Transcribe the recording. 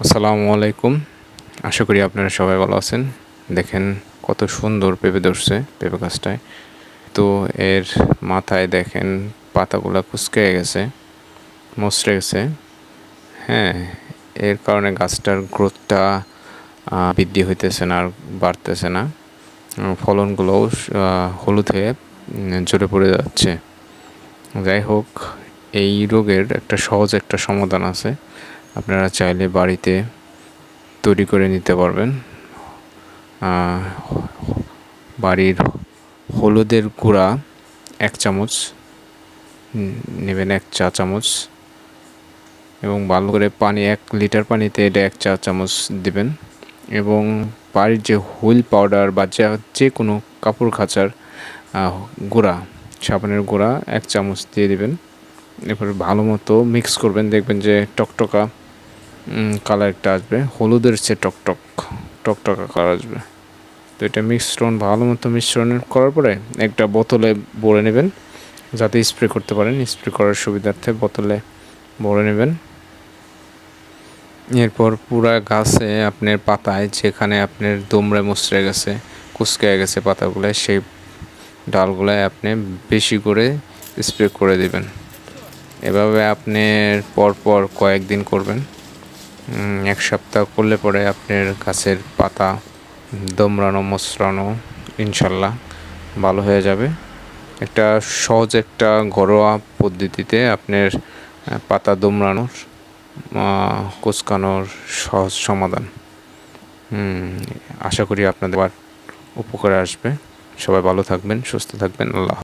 আসসালামু আলাইকুম। আশা করি আপনারা সবাই ভালো আছেন। দেখেন কত সুন্দর পেঁপে ধরছে পেঁপে গাছটায়। তো এর মাথায় দেখেন পাতাগুলো কুচকে গেছে মচড়ে গেছে। হ্যাঁ এর কারণে গাছটার গ্রোথটা বৃদ্ধি হইতেছে না আর বাড়তেছে না। ফলনগুলোও হলুদ হয়ে জোরে পড়ে যাচ্ছে। যাই হোক, এই রোগের একটা সহজ একটা সমাধান আছে। আপনারা চাইলে বাড়িতে তৈরি করে নিতে পারবেন। বাড়ির হলুদের গুঁড়া এক চামচ নেবেন এক চা চামচ এবং ভালো করে পানি, এক লিটার পানিতে এটা এক চা চামচ দিবেন এবং বাড়ির যে হুইল পাউডার বা যা, যে কোনো কাপড় খাঁচার গুঁড়া, সাবানের গুঁড়া এক চামচ দিয়ে দেবেন। এরপর ভালো মতো মিক্স করবেন, দেখবেন যে টকটকা কালার একটা আসবে। হলুদের চেয়ে টকটক, টকটকা কালার আসবে। তো এটা মিশ্রণ ভালো মতো মিশ্রণ করার পরে একটা বোতলে ভরে নেবেন, যাতে স্প্রে করতে পারেন। স্প্রে করার সুবিধার্থে বোতলে ভরে নেবেন। এরপর পুরা গাছে আপনার পাতায়, যেখানে আপনার দুমড়ে মুচড়ে গেছে, কুচকে গেছে পাতাগুলো, সেই ডালগুলোয় আপনি বেশি করে স্প্রে করে দেবেন। এভাবে আপনি পরপর কয়েকদিন করবেন। এক সপ্তাহ করলে পরে আপনার গাছের পাতা দমড়ানো মসরানো, ইনশাল্লাহ ভালো হয়ে যাবে। একটা সহজ একটা ঘরোয়া পদ্ধতিতে আপনার পাতা দমড়ানোর কুচকানোর সহজ সমাধান। আশা করি আপনাদের উপকারে আসবে। সবাই ভালো থাকবেন, সুস্থ থাকবেন। আল্লাহ